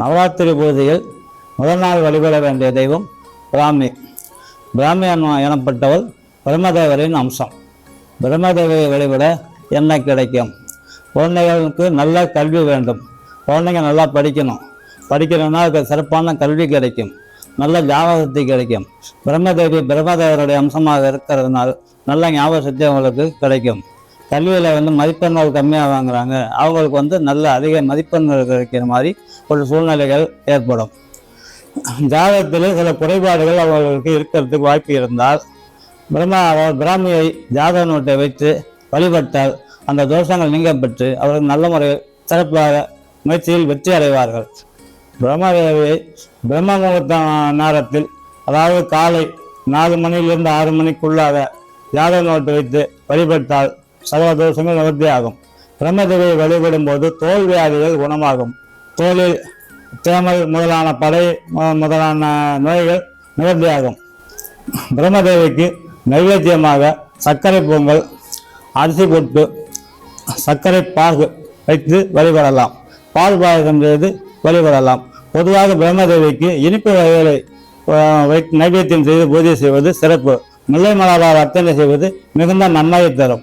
நவராத்திரி பூஜையில் முதல் நாள் வழிபட வேண்டிய தெய்வம் பிராமி. பிராமி எனப்பட்டவள் பிரம்மதேவரின் அம்சம். பிரம்மதேவியை வழிபட என்ன கிடைக்கும்? குழந்தைகளுக்கு நல்ல கல்வி வேண்டும். குழந்தைங்க நல்லா படிக்கணும். படிக்கணும்னா அதுக்கு சிறப்பான கல்வி கிடைக்கும். நல்ல ஞாபக சக்தி கிடைக்கும். பிரம்மதேவி பிரம்மதேவருடைய அம்சமாக இருக்கிறதுனால நல்ல ஞாபக சக்தி அவங்களுக்கு கிடைக்கும். கல்வியில் வந்து மதிப்பெண்கள் கம்மியாக வாங்குறாங்க. அவங்களுக்கு வந்து நல்ல அதிக மதிப்பெண்கள் கிடைக்கிற மாதிரி ஒரு சூழ்நிலைகள் ஏற்படும். ஜாதகத்தில் சில குறைபாடுகள் அவர்களுக்கு இருக்கிறதுக்கு வாய்ப்பு இருந்தால் பிரம்மா பிராமியை ஜாதக நோட்டை வைத்து வழிபட்டால் அந்த தோஷங்கள் நீங்கப்பட்டு அவர்கள் நல்ல முறையில் சிறப்பாக முயற்சியில் வெற்றி அடைவார்கள். பிரம்மதேவியை பிரம்ம முகூர்த்த நேரத்தில் அதாவது காலை நாலு மணியிலிருந்து ஆறு மணிக்குள்ளாக ஜாதக நோட்டு வைத்து வழிபட்டால் சகல தோஷங்கள் நிவர்த்தியாகும். பிரம்மதேவியை வழிபடும் போது தோல் வியாதிகள் குணமாகும். தோலில் தேமல் முதலான படை முதலான நோய்கள் நிவர்த்தியாகும். பிரம்மதேவிக்கு நைவேத்தியமாக சர்க்கரை பொங்கல் அரிசி பொட்டு சர்க்கரை பாகு வைத்து வழிபடலாம். பால் பாயசம் செய்து வழிபடலாம். பொதுவாக பிரம்மதேவிக்கு இனிப்பு வகைகளை வைத்து நைவேத்தியம் செய்து பூஜை செய்வது சிறப்பு. முல்லை மலரால் அர்ச்சனை செய்வது மிகுந்த நன்மையை தரும்.